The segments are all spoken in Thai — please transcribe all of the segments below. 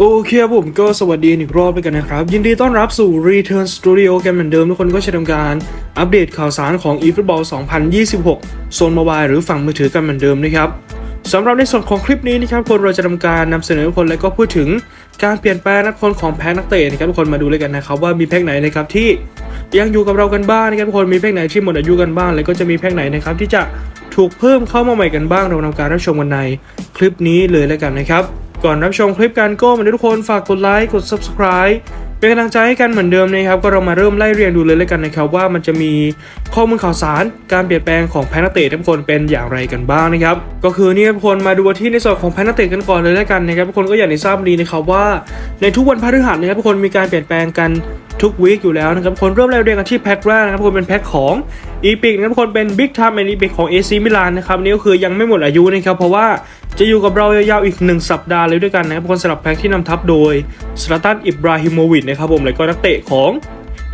โอเคครับผมก็สวัสดีอีกรอบไปกันนะครับ ยินดีต้อนรับสู่ Return Studio กันเหมือนเดิมทุกคนก็จะทำการอัปเดตข่าวสารของ eFootball 2026 โซนมบายหรือฝั่งมือถือกันเหมือนเดิมนะครับสำหรับในส่วนของคลิปนี้นะครับคนเราจะทำการนำเสนอคนและก็พูดถึงการเปลี่ยนแปลงนักคนของแพ็กนักเตะนะครับทุกคนมาดูเลยกันนะครับว่ามีแพ็กไหนนะครับที่ยังอยู่กับเรากันบ้างนะครับทุกคนมีแพ็กไหนที่หมดอายุกันบ้าง แล้วก็จะมีแพ็กไหนนะครับที่จะถูกเพิ่มเข้ามาใหม่กันบ้างเราทำการรับชมกันในคลิปนี้เลยแล้วกันนะครับ ก่อนรับชมคลิปกันก็มาทุกคนฝากกดไลค์กด subscribe เป็นกำลังใจให้กันเหมือนเดิมนะครับก็เรามาเริ่มไล่เรียงดูเลยแล้วกันนะครับว่ามันจะมีข้อมูลข่าวสารการเปลี่ยนแปลงของแพนักเตะทุกคนเป็นอย่างไรกันบ้างนะครับก็คือนี่ทุกคนมาดูที่ในส่วนของแพนักเตะกันก่อนเลยแล้วกันนะครับทุกคนก็อย่างที่ทราบดีนะครับว่า ในทุกวันพฤหัสนะครับทุกคนมีการเปลี่ยนแปลงกันทุกวีคอยู่แล้วนะครับคนเริ่มไล่เรียงกันที่แพ็คแรกนะครับคนเป็นแพ็คของอีพิกนะครับทุกคนเป็นบิ๊กไทม์แอนอีพิกของ AC มิลานนะครับนี่ก็คือยังไม่หมดอายุนะครับเพราะว่า จะอยู่กับเรายาวๆอีก 1 สัปดาห์เลยด้วยกันนะครับคนสำหรับแพ็กที่นำทัพโดยสลาตันอิบราฮิโมวิชนะครับผมแล้วก็นักเตะของ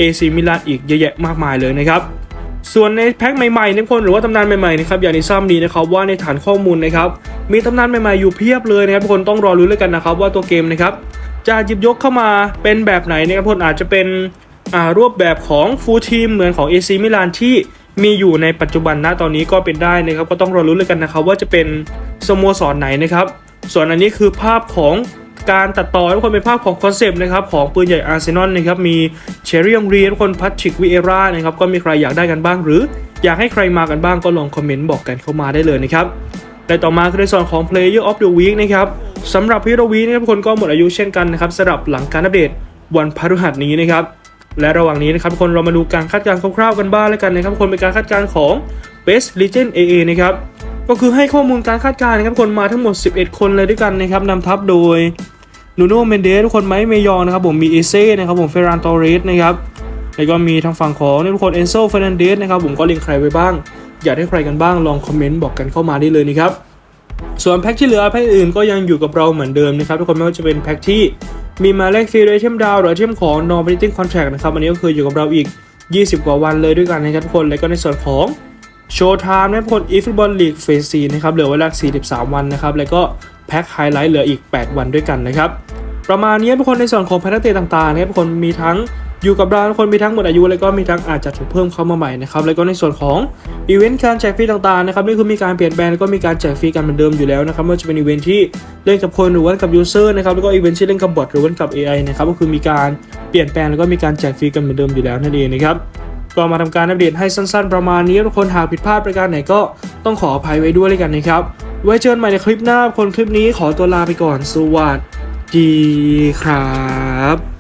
AC มิลานอีกเยอะแยะมากมายเลยนะครับส่วนในแพ็กใหม่ๆนะคนหรือว่าตำนานใหม่ๆนะครับอย่างที่ทราบดีนะครับว่าในฐานข้อมูลนะครับมีตำนานใหม่ๆอยู่เพียบเลยนะครับทุกคนต้องรอรุ้เลยกันนะครับว่าตัวเกมนะครับจะหยิบยกเข้ามาเป็นแบบไหนนะครับคนอาจจะเป็นอ่ารูปแบบของฟูลทีมเหมือนของ AC มิลานที่ มีอยู่ในปัจจุบันณตอนนี้ก็เป็นได้นะครับ ก็ต้องรอรุ้เลยกันนะครับ ว่าจะเป็นสโมสรไหนนะครับ ส่วนอันนี้คือภาพของการตัดต่อทุกคนเป็นภาพของคอนเซปต์นะครับของปืนใหญ่อาร์เซนอลนะครับมีเชอรี่ยองรีทุกคนพัทชิกวิเอร่านะครับก็มีใครอยากได้กันบ้าง หรืออยากให้ใครมากันบ้างก็ลองคอมเมนต์บอกกันเข้ามาได้เลยนะครับและต่อมาคือในส่วนของ Player of the Week นะครับสำหรับพิโรวีนะครับทุกคนก็หมดอายุเช่นกันนะครับสำหรับหลังการอัปเดตวันพฤหัสนี้นะครับ และระหว่างนี้นะครับคนเรามาดูการคาดการณ์คร่าวๆกันบ้างแล้วกันนะครับคนเป็นการคาดการณ์ของ Best Legend AA นะครับก็คือให้ข้อมูลการคาดการณ์นะครับคนมาทั้งหมด 11 คนเลยด้วยกันนะครับนำทัพโดยนูโน่เมนเดสทุกคนไมค์เมยองนะครับผมมีเอเซ่นะครับผมเฟรานตอเรสนะครับแล้วก็มีทางฝั่งของทุกคนเอนโซเฟรนันเดสนะครับผมก็เล็งใครไว้บ้าง อยากได้ใครกันบ้างลองคอมเมนต์บอกกันเข้ามาได้เลยนะครับส่วนแพ็กที่เหลือแพ็กอื่นก็ยังอยู่กับเราเหมือนเดิมนะครับทุกคนไม่ว่าจะเป็นแพ็กที่ มีมาเลกฟรีไอเทมดาวหรือไอเทมของ non binding contract นะครับอันนี้ก็คืออยู่กับเราอีก 20 กว่าวันเลยด้วยกันนะครับทุกคน และก็ในส่วนของโชว์ไทม์นะครับทุกคนอีฟุตบอลลีกเฟสซีนะครับเหลือเวลา 43 วันนะครับ แล้วก็แพ็คไฮไลท์เหลืออีก 8 วันด้วยกันนะครับ ประมาณนี้ทุกคนในส่วนของแพนนักเตะต่างๆนะครับทุกคนมีทั้ง อยู่กับเราทุกคนมีทั้งหมดอายุแล้วก็มีทั้งอาจจะถูกเพิ่มเข้ามาใหม่นะครับแล้วก็ในส่วนของอีเวนต์การแจกฟรีต่างๆนะครับนี่คือมีการเปลี่ยนแปลงแล้วก็มีการแจกฟรีกันเหมือนเดิมอยู่แล้วนะครับไม่ว่าจะเป็นอีเวนต์ที่เล่นกับคนหรือว่ากับยูเซอร์นะครับแล้วก็อีเวนต์ที่เล่นกับบอทหรือว่ากับ AI นะครับก็คือมีการเปลี่ยนแปลงแล้วก็มีการแจกฟรีกันเหมือนเดิมอยู่แล้วนั่นเองนะครับก็มาทำการอัปเดตให้สั้นๆประมาณนี้ทุกคนหากผิดพลาดประการไหนก็ต้องขออภัยไว้ด้วยเลยกันนะครับไว้เจอกันใหม่ในคลิปหน้าคนคลิปนี้ขอตัวลาไปก่อนสวัสดีครับ